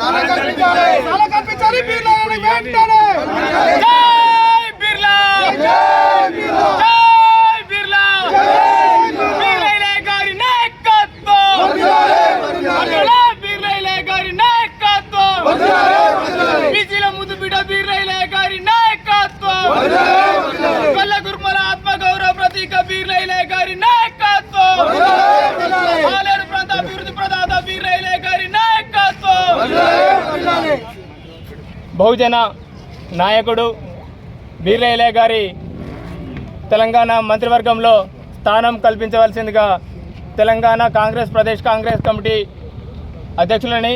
కల్పించాలి బిర్లాని వెంటనే. జై బిర్లా! జై బిర్లా. జై బిర్లా! బిర్లైలే గారి నాయకత్వం! వందనాలే బిర్లైలే గారి నాయకత్వం! వందనాలే బిజీల ముందు బిడ్డ బిర్లైలే బహుజన నాయకుడు బీర్లయ్య గారి తెలంగాణ మంత్రివర్గంలో స్థానం కల్పించవలసిందిగా తెలంగాణ కాంగ్రెస్ ప్రదేశ్ కాంగ్రెస్ కమిటీ అధ్యక్షులని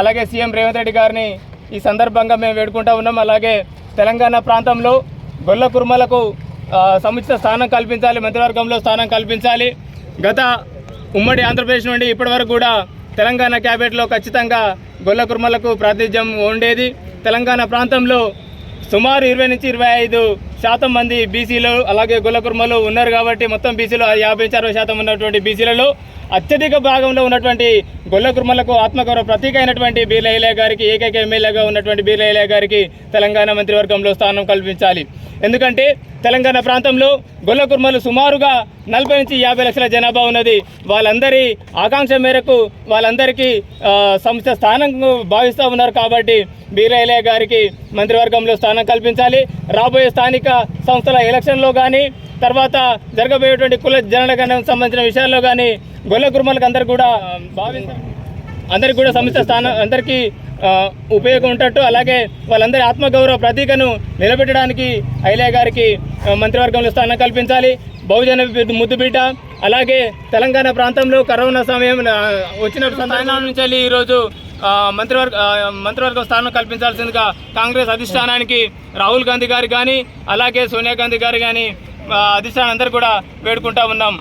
అలాగే సీఎం రేవంత్ రెడ్డి గారిని ఈ సందర్భంగా మేము వేడుకుంటా ఉన్నాం. అలాగే తెలంగాణ ప్రాంతంలో గొల్ల కుర్మలకు సముచిత స్థానం కల్పించాలి మంత్రివర్గంలో స్థానం కల్పించాలి. గత ఉమ్మడి ఆంధ్రప్రదేశ్ నుండి ఇప్పటివరకు కూడా తెలంగాణ క్యాబినెట్లో ఖచ్చితంగా గొల్ల కుర్మలకు ప్రాతినిధ్యం ఉండేది. తెలంగాణ ప్రాంతంలో సుమారు ఇరవై నుంచి ఇరవై ఐదు శాతం మంది బీసీలు అలాగే గులకుర్మలు ఉన్నారు కాబట్టి మొత్తం బీసీలో యాభై నుంచి అరవై శాతం ఉన్నటువంటి బీసీలలో అత్యధిక భాగంలో ఉన్నటువంటి గొల్లకుర్మలకు ఆత్మగౌరవ ప్రతీక అయినటువంటి బీర్లయ్య గారికి ఏకైక ఎమ్మెల్యేగా ఉన్నటువంటి బీర్లయ్య గారికి తెలంగాణ మంత్రివర్గంలో స్థానం కల్పించాలి. ఎందుకంటే తెలంగాణ ప్రాంతంలో గొల్లకుర్మలు సుమారుగా నలభై నుంచి యాభై లక్షల జనాభా ఉన్నది. వాళ్ళందరి ఆకాంక్ష మేరకు వాళ్ళందరికీ సంస్థ స్థానం భావిస్తూ ఉన్నారు కాబట్టి బీరయ్య గారికి మంత్రివర్గంలో స్థానం కల్పించాలి. రాబోయే స్థానిక సంస్థల ఎలక్షన్లో కానీ తర్వాత జరగబోయేటువంటి కుల జనగణనకు సంబంధించిన విషయాల్లో కానీ గొల్ల కుర్మలకు అందరు కూడా భావిస్తారు అందరికి కూడా సంస్థ స్థానం అందరికీ ఉపయోగం ఉంటట్టు అలాగే వాళ్ళందరి ఆత్మగౌరవ ప్రతీకను నిలబెట్టడానికి ఐలయ్య గారికి మంత్రివర్గంలో స్థానం కల్పించాలి. బహుజన ముద్దుబిడ్డ అలాగే తెలంగాణ ప్రాంతంలో కరోనా సమయం వచ్చిన స్థానం నుంచి వెళ్ళి ఈరోజు మంత్రివర్గ మంత్రివర్గం స్థానం కల్పించాల్సిందిగా కాంగ్రెస్ అధిష్టానానికి రాహుల్ గాంధీ గారు కానీ అలాగే సోనియా గాంధీ గారు కానీ అధిష్టానం అందరూ కూడా వేడుకుంటా ఉన్నాం.